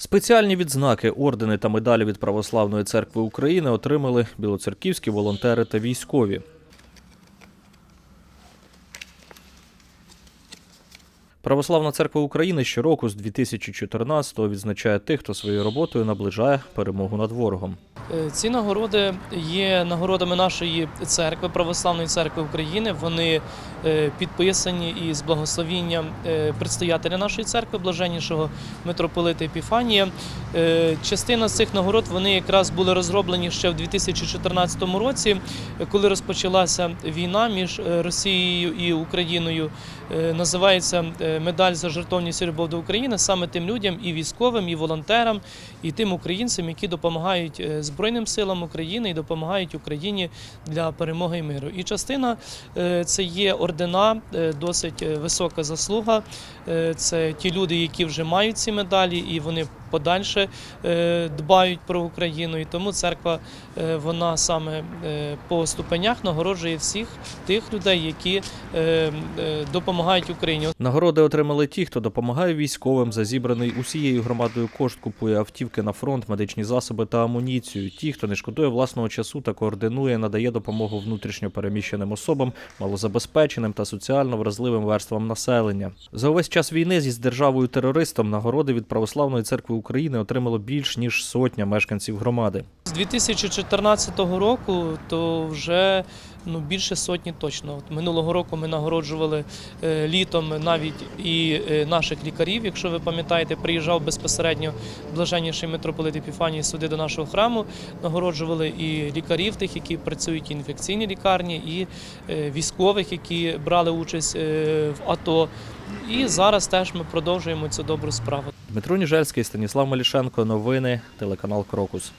Спеціальні відзнаки, ордени та медалі від Православної церкви України отримали білоцерківські волонтери та військові. Православна церква України щороку з 2014-го відзначає тих, хто своєю роботою наближає перемогу над ворогом. Е, Ці нагороди є нагородами нашої церкви, Православної церкви України. Вони е, підписані із благословінням е, предстоятеля нашої церкви, блаженнішого митрополита Епіфанія. Частина з цих нагород вони якраз були розроблені ще в 2014 році, коли розпочалася війна між Росією і Україною. Називається медаль за жертовність і любов до України саме тим людям, і військовим, і волонтерам, і тим українцям, які допомагають е, Збройним силам України і допомагають Україні для перемоги і миру. І частина е, це є ордена, е, досить е, висока заслуга. Це ті люди, які вже мають ці медалі, і вони подальше е, дбають про Україну. І тому церква е, вона саме е, по ступенях нагороджує всіх тих людей, які допомагають Україні. Нагороди отримали ті, хто допомагає військовим за зібраний усією громадою кошт, купує автівки на фронт, медичні засоби та амуніцію. Ті, хто не шкодує власного часу та координує, надає допомогу внутрішньо переміщеним особам, малозабезпеченим та соціально вразливим верствам населення. За увесь час війни зі з державою терористом нагороди від Православної церкви України отримало більш ніж сотня мешканців громади. З 2014 року то вже ну, більше сотні точно. От минулого року ми нагороджували е, літом навіть і е, наших лікарів. Якщо ви пам'ятаєте, приїжджав безпосередньо блаженніший митрополит Епіфаній сюди до нашого храму. Нагороджували і лікарів, тих, які працюють в інфекційній лікарні, і е, військових, які брали участь в АТО. І зараз теж ми продовжуємо цю добру справу. Дмитро Ніжельський, Станіслав Малішенко. Новини, телеканал Крокус.